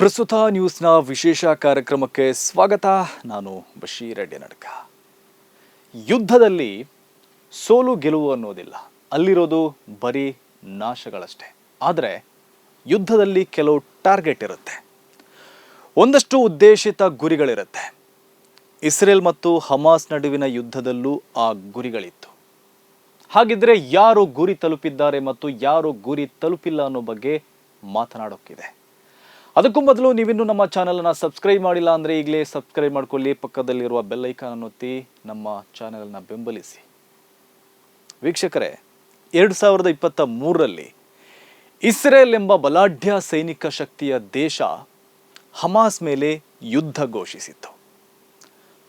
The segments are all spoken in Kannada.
ಪ್ರಸ್ತುತ ನ್ಯೂಸ್ನ ವಿಶೇಷ ಕಾರ್ಯಕ್ರಮಕ್ಕೆ ಸ್ವಾಗತ. ನಾನು ಬಶೀರ್ ನಡ್ಕ. ಯುದ್ಧದಲ್ಲಿ ಸೋಲು ಗೆಲುವು ಅನ್ನೋದಿಲ್ಲ. ಅಲ್ಲಿರೋದು ಬರೀ ನಾಶಗಳಷ್ಟೇ. ಆದರೆ ಯುದ್ಧದಲ್ಲಿ ಕೆಲವು ಟಾರ್ಗೆಟ್ ಇರುತ್ತೆ. ಒಂದಷ್ಟು ಉದ್ದೇಶಿತ ಗುರಿಗಳಿರುತ್ತೆ. ಇಸ್ರೇಲ್ ಮತ್ತು ಹಮಾಸ್ ನಡುವಿನ ಯುದ್ಧದಲ್ಲೂ ಆ ಗುರಿಗಳಿತ್ತು. ಹಾಗಿದ್ರೆ ಯಾರು ಗುರಿ ತಲುಪಿದ್ದಾರೆ ಮತ್ತು ಯಾರು ಗುರಿ ತಲುಪಿಲ್ಲ ಅನ್ನೋ ಬಗ್ಗೆ ಮಾತನಾಡೋಕ್ಕಿದೆ. ಅದಕ್ಕೂ ಮೊದಲು ನೀವಿನ್ನೂ ನಮ್ಮ ಚಾನಲನ್ನು ಸಬ್ಸ್ಕ್ರೈಬ್ ಮಾಡಿಲ್ಲ ಅಂದರೆ ಈಗಲೇ ಸಬ್ಸ್ಕ್ರೈಬ್ ಮಾಡ್ಕೊಳ್ಳಿ, ಪಕ್ಕದಲ್ಲಿರುವ ಬೆಲ್ ಐಕಾನ್ ಒತ್ತಿ ನಮ್ಮ ಚಾನೆಲ್ನ ಬೆಂಬಲಿಸಿ. ವೀಕ್ಷಕರೇ, ಎರಡು ಸಾವಿರದ ಇಪ್ಪತ್ತ ಮೂರರಲ್ಲಿ ಇಸ್ರೇಲ್ ಎಂಬ ಬಲಾಢ್ಯ ಸೈನಿಕ ಶಕ್ತಿಯ ದೇಶ ಹಮಾಸ್ ಮೇಲೆ ಯುದ್ಧ ಘೋಷಿಸಿತ್ತು.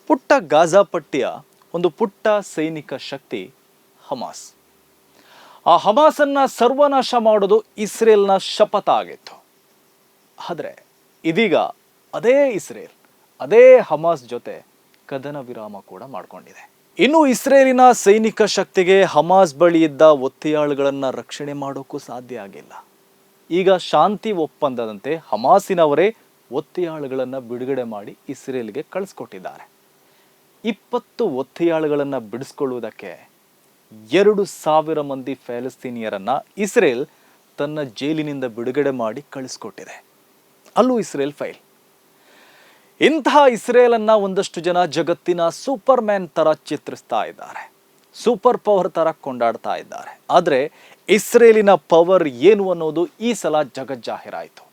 ಪುಟ್ಟ ಗಾಜಾ ಪಟ್ಟಿಯ ಒಂದು ಪುಟ್ಟ ಸೈನಿಕ ಶಕ್ತಿ ಹಮಾಸ್. ಆ ಹಮಾಸನ್ನ ಸರ್ವನಾಶ ಮಾಡೋದು ಇಸ್ರೇಲ್ನ ಶಪಥ ಆಗಿತ್ತು. ಆದರೆ ಇದೀಗ ಅದೇ ಇಸ್ರೇಲ್, ಅದೇ ಹಮಾಸ್ ಜೊತೆ ಕದನ ವಿರಾಮ ಕೂಡ ಮಾಡಿಕೊಂಡಿದೆ. ಇನ್ನು ಇಸ್ರೇಲಿನ ಸೈನಿಕ ಶಕ್ತಿಗೆ ಹಮಾಸ್ ಬಳಿ ಇದ್ದ ಒತ್ತೆಯಾಳುಗಳನ್ನು ರಕ್ಷಣೆ ಮಾಡೋಕ್ಕೂ ಸಾಧ್ಯ ಆಗಿಲ್ಲ. ಈಗ ಶಾಂತಿ ಒಪ್ಪಂದದಂತೆ ಹಮಾಸಿನವರೇ ಒತ್ತೆಯಾಳುಗಳನ್ನು ಬಿಡುಗಡೆ ಮಾಡಿ ಇಸ್ರೇಲ್ಗೆ ಕಳಿಸ್ಕೊಟ್ಟಿದ್ದಾರೆ. ಇಪ್ಪತ್ತು ಒತ್ತೆಯಾಳುಗಳನ್ನು ಬಿಡಿಸ್ಕೊಳ್ಳುವುದಕ್ಕೆ ಎರಡು ಸಾವಿರ ಮಂದಿ ಫ್ಯಾಲಸ್ತೀನಿಯರನ್ನು ಇಸ್ರೇಲ್ ತನ್ನ ಜೈಲಿನಿಂದ ಬಿಡುಗಡೆ ಮಾಡಿ ಕಳಿಸ್ಕೊಟ್ಟಿದೆ. ಅಲ್ಲೂ ಇಸ್ರೇಲ್ ಫೈಲ್. ಇಂತಹ ಇಸ್ರೇಲನ್ನ ಒಂದಷ್ಟು ಜನ ಜಗತ್ತಿನ ಸೂಪರ್ ಮ್ಯಾನ್ ತರ ಚಿತ್ರಿಸ್ತಾ ಇದ್ದಾರೆ. ಸೂಪರ್ ಪವರ್ ತರ ಕೊಂಡಾಡ್ತಾ ಇದ್ದಾರೆ. ಆದರೆ ಇಸ್ರೇಲಿನ ಪವರ್ ಏನು ಅನ್ನೋದು ಈ ಸಲ ಜಗಜ್ಜಾಹಿರಾಯಿತು.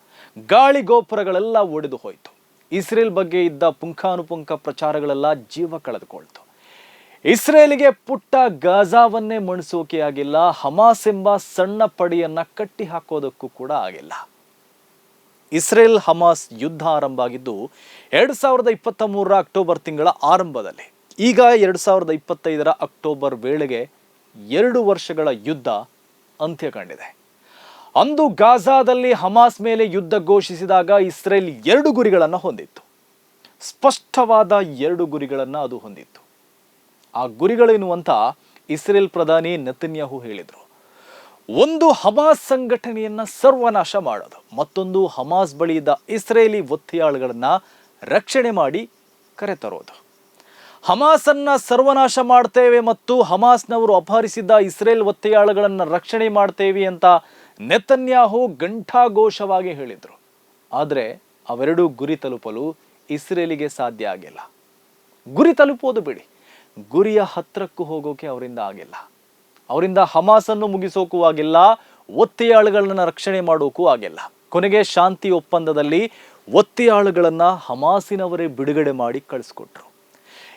ಗಾಳಿ ಗೋಪುರಗಳೆಲ್ಲ ಒಡೆದು ಹೋಯಿತು. ಇಸ್ರೇಲ್ ಬಗ್ಗೆ ಇದ್ದ ಪುಂಖಾನುಪುಂಖ ಪ್ರಚಾರಗಳೆಲ್ಲ ಜೀವ ಕಳೆದುಕೊಳ್ತು. ಇಸ್ರೇಲಿಗೆ ಪುಟ್ಟ ಗಾಜಾವನ್ನೇ ಮಣಿಸೋಕೆ ಆಗಿಲ್ಲ, ಹಮಾಸ್ ಎಂಬ ಸಣ್ಣ ಪಡೆಯನ್ನ ಕಟ್ಟಿ ಹಾಕೋದಕ್ಕೂ ಕೂಡ ಆಗಿಲ್ಲ. ಇಸ್ರೇಲ್ ಹಮಾಸ್ ಯುದ್ಧ ಆರಂಭ ಆಗಿದ್ದು ಎರಡು ಸಾವಿರದ ಇಪ್ಪತ್ತ ಮೂರರ ಅಕ್ಟೋಬರ್ ತಿಂಗಳ ಆರಂಭದಲ್ಲಿ. ಈಗ ಎರಡು ಸಾವಿರದ ಇಪ್ಪತ್ತೈದರ ಅಕ್ಟೋಬರ್ ವೇಳೆಗೆ ಎರಡು ವರ್ಷಗಳ ಯುದ್ಧ ಅಂತ್ಯ ಕಂಡಿದೆ ಅಂದು ಗಾಜಾದಲ್ಲಿ ಹಮಾಸ್ ಮೇಲೆ ಯುದ್ಧ ಘೋಷಿಸಿದಾಗ ಇಸ್ರೇಲ್ ಎರಡು ಗುರಿಗಳನ್ನು ಹೊಂದಿತ್ತು. ಸ್ಪಷ್ಟವಾದ ಎರಡು ಗುರಿಗಳನ್ನು ಅದು ಹೊಂದಿತ್ತು. ಆ ಗುರಿಗಳೇನು ಅಂತ ಇಸ್ರೇಲ್ ಪ್ರಧಾನಿ ನೆತನ್ಯಾಹು ಹೇಳಿದರು. ಒಂದು ಹಮಾಸ್ ಸಂಘಟನೆಯನ್ನ ಸರ್ವನಾಶ ಮಾಡೋದು. ಮತ್ತೊಂದು ಹಮಾಸ್ ಬಳಿ ಇದ್ದ ಇಸ್ರೇಲಿ ಒತ್ತೆಯಾಳುಗಳನ್ನ ರಕ್ಷಣೆ ಮಾಡಿ ಕರೆತರೋದು. ಹಮಾಸನ್ನ ಸರ್ವನಾಶ ಮಾಡ್ತೇವೆ ಮತ್ತು ಹಮಾಸ್ನವರು ಅಪಹರಿಸಿದ್ದ ಇಸ್ರೇಲ್ ಒತ್ತೆಯಾಳುಗಳನ್ನು ರಕ್ಷಣೆ ಮಾಡ್ತೇವೆ ಅಂತ ನೆತನ್ಯಾಹು ಘಂಟಾಘೋಷವಾಗಿ ಹೇಳಿದರು. ಆದರೆ ಅವೆರಡೂ ಗುರಿ ತಲುಪಲು ಇಸ್ರೇಲಿಗೆ ಸಾಧ್ಯ ಆಗಿಲ್ಲ. ಗುರಿ ತಲುಪೋದು ಬಿಡಿ. ಗುರಿಯ ಹತ್ರಕ್ಕೂ ಹೋಗೋಕೆ ಅವರಿಂದ ಆಗಿಲ್ಲ. ಅವರಿಂದ ಹಮಾಸನ್ನು ಮುಗಿಸೋಕ್ಕೂ ಆಗಿಲ್ಲ ಒತ್ತೆಯಾಳುಗಳನ್ನು ರಕ್ಷಣೆ ಮಾಡೋಕ್ಕೂ ಆಗಿಲ್ಲ. ಕೊನೆಗೆ ಶಾಂತಿ ಒಪ್ಪಂದದಲ್ಲಿ ಒತ್ತೆಯಾಳುಗಳನ್ನು ಹಮಾಸಿನವರೇ ಬಿಡುಗಡೆ ಮಾಡಿ ಕಳಿಸ್ಕೊಟ್ರು.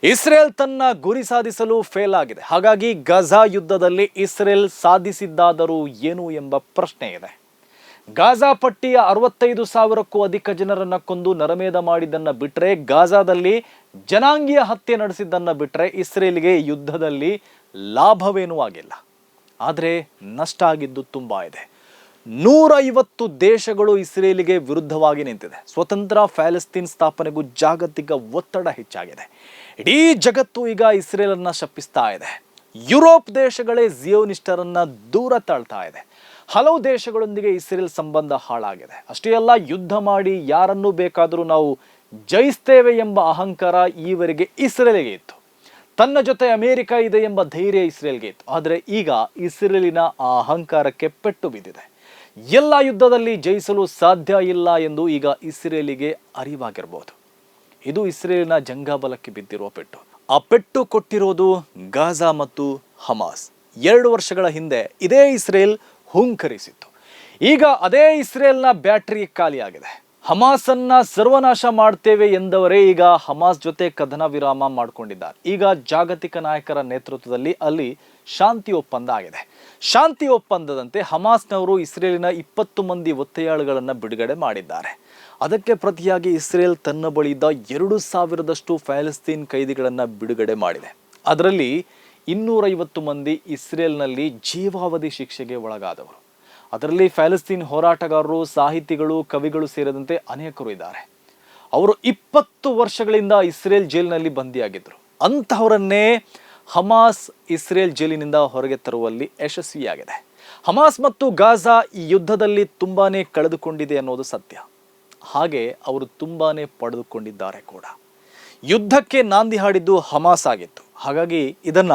ಇಸ್ರೇಲ್ ತನ್ನ ಗುರಿ ಸಾಧಿಸಲು ಫೇಲ್ ಆಗಿದೆ. ಹಾಗಾಗಿ ಗಜಾ ಯುದ್ಧದಲ್ಲಿ ಇಸ್ರೇಲ್ ಸಾಧಿಸಿದ್ದಾದರೂ ಏನು ಎಂಬ ಪ್ರಶ್ನೆ ಇದೆ. ಗಾಜಾ ಪಟ್ಟಿಯ ಅರವತ್ತೈದು ಸಾವಿರಕ್ಕೂ ಅಧಿಕ ಜನರನ್ನ ಕೊಂದು ನರಮೇಧ ಮಾಡಿದ್ದನ್ನ ಬಿಟ್ರೆ ಗಾಜಾದಲ್ಲಿ ಜನಾಂಗೀಯ ಹತ್ಯೆ ನಡೆಸಿದ್ದನ್ನ ಬಿಟ್ರೆ ಇಸ್ರೇಲ್ಗೆ ಯುದ್ಧದಲ್ಲಿ ಲಾಭವೇನೂ ಆಗಿಲ್ಲ. ಆದರೆ ನಷ್ಟ ಆಗಿದ್ದು ತುಂಬಾ ಇದೆ. ನೂರೈವತ್ತು ದೇಶಗಳು ಇಸ್ರೇಲಿಗೆ ವಿರುದ್ಧವಾಗಿ ನಿಂತಿದೆ. ಸ್ವತಂತ್ರ ಫ್ಯಾಲಸ್ತೀನ್ ಸ್ಥಾಪನೆಗೂ ಜಾಗತಿಕ ಒತ್ತಡ ಹೆಚ್ಚಾಗಿದೆ. ಇಡೀ ಜಗತ್ತು ಈಗ ಇಸ್ರೇಲನ್ನ ಶಪಿಸ್ತಾ ಇದೆ. ಯುರೋಪ್ ದೇಶಗಳೇ ಜಿಯೋನಿಸ್ಟರನ್ನ ದೂರ ತಾಳ್ತಾ ಇದೆ. ಹಲವು ದೇಶಗಳೊಂದಿಗೆ ಇಸ್ರೇಲ್ ಸಂಬಂಧ ಹಾಳಾಗಿದೆ. ಅಷ್ಟೇ ಅಲ್ಲ, ಯುದ್ಧ ಮಾಡಿ ಯಾರನ್ನು ಬೇಕಾದರೂ ನಾವು ಜಯಿಸ್ತೇವೆ ಎಂಬ ಅಹಂಕಾರ ಈವರೆಗೆ ಇಸ್ರೇಲ್ಗೆ ಇತ್ತು. ತನ್ನ ಜೊತೆ ಅಮೆರಿಕ ಇದೆ ಎಂಬ ಧೈರ್ಯ ಇಸ್ರೇಲ್ಗೆ ಇತ್ತು. ಆದರೆ ಈಗ ಇಸ್ರೇಲಿನ ಆ ಅಹಂಕಾರಕ್ಕೆ ಪೆಟ್ಟು ಬಿದ್ದಿದೆ. ಎಲ್ಲ ಯುದ್ಧದಲ್ಲಿ ಜಯಿಸಲು ಸಾಧ್ಯ ಇಲ್ಲ ಎಂದು ಈಗ ಇಸ್ರೇಲಿಗೆ ಅರಿವಾಗಿರಬಹುದು ಇದು ಇಸ್ರೇಲಿನ ಜಂಗಾಬಲಕ್ಕೆ ಬಿದ್ದಿರುವ ಪೆಟ್ಟು. ಆ ಪೆಟ್ಟು ಕೊಟ್ಟಿರೋದು ಗಾಜಾ ಮತ್ತು ಹಮಾಸ್. ಎರಡು ವರ್ಷಗಳ ಹಿಂದೆ ಇದೇ ಇಸ್ರೇಲ್ ಹುಂಕರಿಸಿತ್ತು. ಈಗ ಅದೇ ಇಸ್ರೇಲ್ನ ಬ್ಯಾಟರಿ ಖಾಲಿಯಾಗಿದೆ. ಹಮಾಸನ್ನ ಸರ್ವನಾಶ ಮಾಡ್ತೇವೆ ಎಂದವರೇ ಈಗ ಹಮಾಸ್ ಜೊತೆ ಕದನ ವಿರಾಮ ಮಾಡಿಕೊಂಡಿದ್ದಾರೆ. ಈಗ ಜಾಗತಿಕ ನಾಯಕರ ನೇತೃತ್ವದಲ್ಲಿ ಅಲ್ಲಿ ಶಾಂತಿ ಒಪ್ಪಂದ ಆಗಿದೆ. ಶಾಂತಿ ಒಪ್ಪಂದದಂತೆ ಹಮಾಸ್ನವರು ಇಸ್ರೇಲಿನ ಇಪ್ಪತ್ತು ಮಂದಿ ಒತ್ತೆಯಾಳುಗಳನ್ನು ಬಿಡುಗಡೆ ಮಾಡಿದ್ದಾರೆ. ಅದಕ್ಕೆ ಪ್ರತಿಯಾಗಿ ಇಸ್ರೇಲ್ ತನ್ನ ಬಳಿಯಿದ್ದ ಎರಡು ಸಾವಿರದಷ್ಟು ಫ್ಯಾಲಿಸ್ತೀನ್ ಕೈದಿಗಳನ್ನು ಬಿಡುಗಡೆ ಮಾಡಿದೆ. ಅದರಲ್ಲಿ ಇನ್ನೂರೈವತ್ತು ಮಂದಿ ಇಸ್ರೇಲ್ನಲ್ಲಿ ಜೀವಾವಧಿ ಶಿಕ್ಷೆಗೆ ಒಳಗಾದವರು. ಅದರಲ್ಲಿ ಫ್ಯಾಲಸ್ತೀನ್ ಹೋರಾಟಗಾರರು, ಸಾಹಿತಿಗಳು, ಕವಿಗಳು ಸೇರಿದಂತೆ ಅನೇಕರು ಇದ್ದಾರೆ. ಅವರು ಇಪ್ಪತ್ತು ವರ್ಷಗಳಿಂದ ಇಸ್ರೇಲ್ ಜೈಲಿನಲ್ಲಿ ಬಂದಿಯಾಗಿದ್ದರು. ಅಂತಹವರನ್ನೇ ಹಮಾಸ್ ಇಸ್ರೇಲ್ ಜೈಲಿನಿಂದ ಹೊರಗೆ ತರುವಲ್ಲಿ ಯಶಸ್ವಿಯಾಗಿದೆ. ಹಮಾಸ್ ಮತ್ತು ಗಾಜಾ ಈ ಯುದ್ಧದಲ್ಲಿ ತುಂಬಾ ಕಳೆದುಕೊಂಡಿದೆ ಅನ್ನೋದು ಸತ್ಯ. ಹಾಗೆ ಅವರು ತುಂಬಾ ಪಡೆದುಕೊಂಡಿದ್ದಾರೆ ಕೂಡ. ಯುದ್ಧಕ್ಕೆ ನಾಂದಿ ಹಾಡಿದ್ದು ಹಮಾಸ್ ಆಗಿತ್ತು. ಹಾಗಾಗಿ ಇದನ್ನ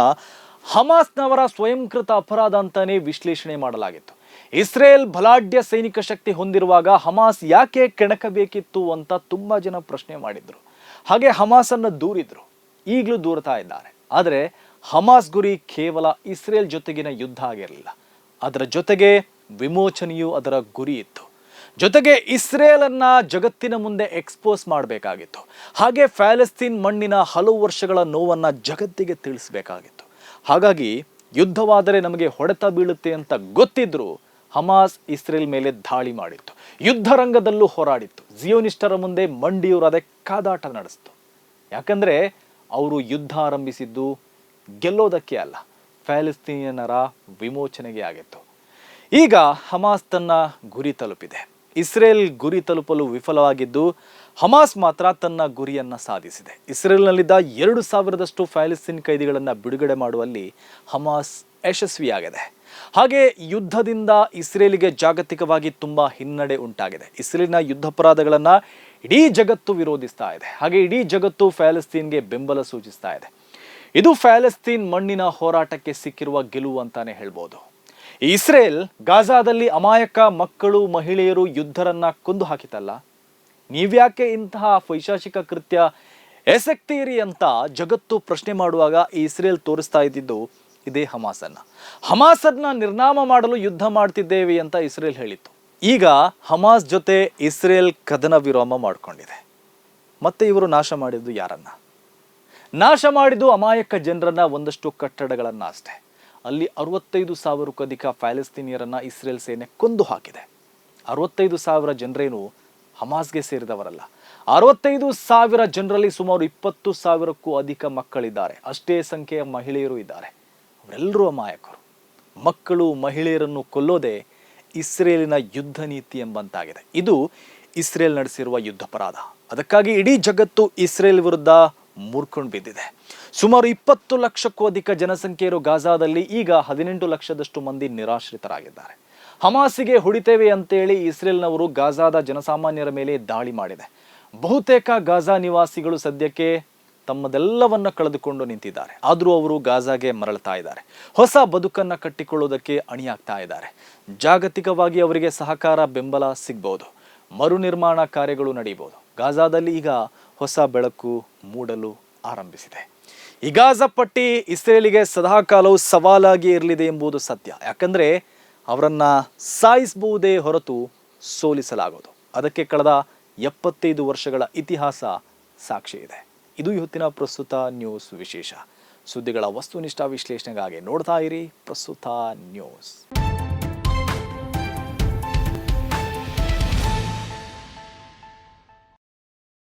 ಹಮಾಸ್ನವರ ಸ್ವಯಂಕೃತ ಅಪರಾಧ ಅಂತಾನೆ ವಿಶ್ಲೇಷಣೆ ಮಾಡಲಾಗಿತ್ತು. ಇಸ್ರೇಲ್ ಬಲಾಢ್ಯ ಸೈನಿಕ ಶಕ್ತಿ ಹೊಂದಿರುವಾಗ ಹಮಾಸ್ ಯಾಕೆ ಕೆಣಕಬೇಕಿತ್ತು ಅಂತ ತುಂಬಾ ಜನ ಪ್ರಶ್ನೆ ಮಾಡಿದ್ರು. ಹಾಗೆ ಹಮಾಸನ್ನು ದೂರಿದ್ರು. ಈಗಲೂ ದೂರತಾ ಇದ್ದಾರೆ. ಆದರೆ ಹಮಾಸ್ ಗುರಿ ಕೇವಲ ಇಸ್ರೇಲ್ ಜೊತೆಗಿನ ಯುದ್ಧ ಆಗಿರಲಿಲ್ಲ. ಅದರ ಜೊತೆಗೆ ವಿಮೋಚನೆಯು ಅದರ ಗುರಿ ಇತ್ತು. ಜೊತೆಗೆ ಇಸ್ರೇಲನ್ನ ಜಗತ್ತಿನ ಮುಂದೆ ಎಕ್ಸ್ಪೋಸ್ ಮಾಡಬೇಕಾಗಿತ್ತು. ಹಾಗೆ ಫ್ಯಾಲೆಸ್ತೀನ್ ಮಣ್ಣಿನ ಹಲವು ವರ್ಷಗಳ ನೋವನ್ನ ಜಗತ್ತಿಗೆ ತಿಳಿಸಬೇಕಾಗಿತ್ತು. ಹಾಗಾಗಿ ಯುದ್ಧವಾದರೆ ನಮಗೆ ಹೊಡೆತ ಬೀಳುತ್ತೆ ಅಂತ ಗೊತ್ತಿದ್ರು ಹಮಾಸ್ ಇಸ್ರೇಲ್ ಮೇಲೆ ದಾಳಿ ಮಾಡಿತ್ತು. ಯುದ್ಧ ರಂಗದಲ್ಲೂ ಹೋರಾಡಿತ್ತು. ಜಿಯೋನಿಸ್ಟರ ಮುಂದೆ ಮಂಡಿಯೂರದೆ ಕಾದಾಟ ನಡೆಸ್ತು. ಯಾಕಂದ್ರೆ ಅವರು ಯುದ್ಧ ಆರಂಭಿಸಿದ್ದು ಗೆಲ್ಲೋದಕ್ಕೆ ಅಲ್ಲ ಫ್ಯಾಲಿಸ್ತೀನಿಯನ್ನರ ವಿಮೋಚನೆಗೆ ಆಗಿತ್ತು. ಈಗ ಹಮಾಸ್ ತನ್ನ ಗುರಿ ತಲುಪಿದೆ. ಇಸ್ರೇಲ್ ಗುರಿ ತಲುಪಲು ವಿಫಲವಾಗಿದ್ದು, ಹಮಾಸ್ ಮಾತ್ರ ತನ್ನ ಗುರಿಯನ್ನ ಸಾಧಿಸಿದೆ. ಇಸ್ರೇಲ್ನಲ್ಲಿದ್ದ ಎರಡು ಸಾವಿರದಷ್ಟು ಫ್ಯಾಲಿಸ್ತೀನ್ ಕೈದಿಗಳನ್ನು ಬಿಡುಗಡೆ ಮಾಡುವಲ್ಲಿ ಹಮಾಸ್ ಯಶಸ್ವಿಯಾಗಿದೆ. ಹಾಗೆ ಯುದ್ಧದಿಂದ ಇಸ್ರೇಲಿಗೆ ಜಾಗತಿಕವಾಗಿ ತುಂಬಾ ಹಿನ್ನಡೆ ಉಂಟಾಗಿದೆ. ಇಸ್ರೇಲಿನ ಯುದ್ಧಾಪರಾಧಗಳನ್ನು ಇಡೀ ಜಗತ್ತು ವಿರೋಧಿಸ್ತಾ ಇದೆ. ಹಾಗೆ ಇಡೀ ಜಗತ್ತು ಫ್ಯಾಲಿಸ್ತೀನ್ಗೆ ಬೆಂಬಲ ಸೂಚಿಸ್ತಾ ಇದೆ. ಇದು ಫ್ಯಾಲೆಸ್ತೀನ್ ಮಣ್ಣಿನ ಹೋರಾಟಕ್ಕೆ ಸಿಕ್ಕಿರುವ ಗೆಲುವು ಅಂತಾನೆ ಹೇಳ್ಬೋದು. ಇಸ್ರೇಲ್ ಗಾಜಾದಲ್ಲಿ ಅಮಾಯಕ ಮಕ್ಕಳು, ಮಹಿಳೆಯರು ಯುದ್ಧರನ್ನ ಕೊಂದು ಹಾಕಿತಲ್ಲ ನೀವ್ಯಾಕೆ ಇಂತಹ ಪೈಶಾಚಿಕ ಕೃತ್ಯ ಎಸಕ್ತೀರಿ ಅಂತ ಜಗತ್ತು ಪ್ರಶ್ನೆ ಮಾಡುವಾಗ ಇಸ್ರೇಲ್ ತೋರಿಸ್ತಾ ಇದ್ದಿದ್ದು ಇದೇ ಹಮಾಸನ್ನ. ಹಮಾಸನ್ನ ನಿರ್ನಾಮ ಮಾಡಲು ಯುದ್ಧ ಮಾಡ್ತಿದ್ದೇವೆ ಅಂತ ಇಸ್ರೇಲ್ ಹೇಳಿತ್ತು. ಈಗ ಹಮಾಸ್ ಜೊತೆ ಇಸ್ರೇಲ್ ಕದನ ವಿರೋಮ ಮಾಡಿಕೊಂಡಿದೆ. ಮತ್ತೆ ಇವರು ನಾಶ ಮಾಡಿದ್ದು ಯಾರನ್ನ? ನಾಶ ಮಾಡಿದ್ದು ಅಮಾಯಕ ಜನರನ್ನ ಒಂದಷ್ಟು ಕಟ್ಟಡಗಳನ್ನ ಅಷ್ಟೇ. ಅಲ್ಲಿ ಅರವತ್ತೈದು ಸಾವಿರಕ್ಕೂ ಅಧಿಕ ಪ್ಯಾಲೆಸ್ತೀನಿಯರನ್ನು ಇಸ್ರೇಲ್ ಸೇನೆ ಕೊಂದು ಹಾಕಿದೆ. ಅರವತ್ತೈದು ಸಾವಿರ ಜನರೇನು ಹಮಾಸ್ಗೆ ಸೇರಿದವರಲ್ಲ. ಅರವತ್ತೈದು ಸಾವಿರ ಜನರಲ್ಲಿ ಸುಮಾರು ಇಪ್ಪತ್ತು ಸಾವಿರಕ್ಕೂ ಅಧಿಕ ಮಕ್ಕಳಿದ್ದಾರೆ. ಅಷ್ಟೇ ಸಂಖ್ಯೆಯ ಮಹಿಳೆಯರು ಇದ್ದಾರೆ. ಅವರೆಲ್ಲರೂ ಅಮಾಯಕರು. ಮಕ್ಕಳು ಮಹಿಳೆಯರನ್ನು ಕೊಲ್ಲೋದೇ ಇಸ್ರೇಲಿನ ಯುದ್ಧ ನೀತಿ ಎಂಬಂತಾಗಿದೆ. ಇದು ಇಸ್ರೇಲ್ ನಡೆಸಿರುವ ಯುದ್ಧಪರಾಧ. ಅದಕ್ಕಾಗಿ ಇಡೀ ಜಗತ್ತು ಇಸ್ರೇಲ್ ವಿರುದ್ಧ ಮುರ್ಕೊಂಡು ಬಿದ್ದಿದೆ. ಸುಮಾರು ಇಪ್ಪತ್ತು ಲಕ್ಷಕ್ಕೂ ಅಧಿಕ ಜನಸಂಖ್ಯೆ ಇರೋ ಗಾಜಾದಲ್ಲಿ ಈಗ ಹದಿನೆಂಟು ಲಕ್ಷದಷ್ಟು ಮಂದಿ ನಿರಾಶ್ರಿತರಾಗಿದ್ದಾರೆ. ಹಮಾಸಿಗೆ ಹೊಡಿತೇವೆ ಅಂತೇಳಿ ಇಸ್ರೇಲ್ನವರು ಗಾಜಾದ ಜನಸಾಮಾನ್ಯರ ಮೇಲೆ ದಾಳಿ ಮಾಡಿದೆ. ಬಹುತೇಕ ಗಾಜಾ ನಿವಾಸಿಗಳು ಸದ್ಯಕ್ಕೆ ತಮ್ಮದೆಲ್ಲವನ್ನ ಕಳೆದುಕೊಂಡು ನಿಂತಿದ್ದಾರೆ. ಆದರೂ ಅವರು ಗಾಜಾಗೆ ಮರಳ್ತಾ ಇದ್ದಾರೆ. ಹೊಸ ಬದುಕನ್ನ ಕಟ್ಟಿಕೊಳ್ಳೋದಕ್ಕೆ ಅಣಿಯಾಗ್ತಾ ಇದ್ದಾರೆ. ಜಾಗತಿಕವಾಗಿ ಅವರಿಗೆ ಸಹಕಾರ ಬೆಂಬಲ ಸಿಗ್ಬೋದು. ಮರುನಿರ್ಮಾಣ ಕಾರ್ಯಗಳು ನಡೆಯಬಹುದು. ಗಾಜಾದಲ್ಲಿ ಈಗ ಹೊಸ ಬೆಳಕು ಮೂಡಲು ಆರಂಭಿಸಿದೆ. ಈ ಗಾಜಾ ಪಟ್ಟಿ ಇಸ್ರೇಲಿಗೆ ಸದಾಕಾಲವು ಸವಾಲಾಗಿ ಇರಲಿದೆ ಎಂಬುದು ಸತ್ಯ. ಯಾಕಂದ್ರೆ ಅವರನ್ನ ಸಾಯಿಸಬಹುದೇ ಹೊರತು ಸೋಲಿಸಲಾಗೋದು. ಅದಕ್ಕೆ ಕಳೆದ ಎಪ್ಪತ್ತೈದು ವರ್ಷಗಳ ಇತಿಹಾಸ ಸಾಕ್ಷಿ ಇದೆ. ಇದು ಇವತ್ತಿನ ಪ್ರಸ್ತುತ ನ್ಯೂಸ್ ವಿಶೇಷ. ಸುದ್ದಿಗಳ ವಸ್ತುನಿಷ್ಠ ವಿಶ್ಲೇಷಣೆಗಾಗಿ ನೋಡ್ತಾ ಇರಿ ಪ್ರಸ್ತುತ ನ್ಯೂಸ್.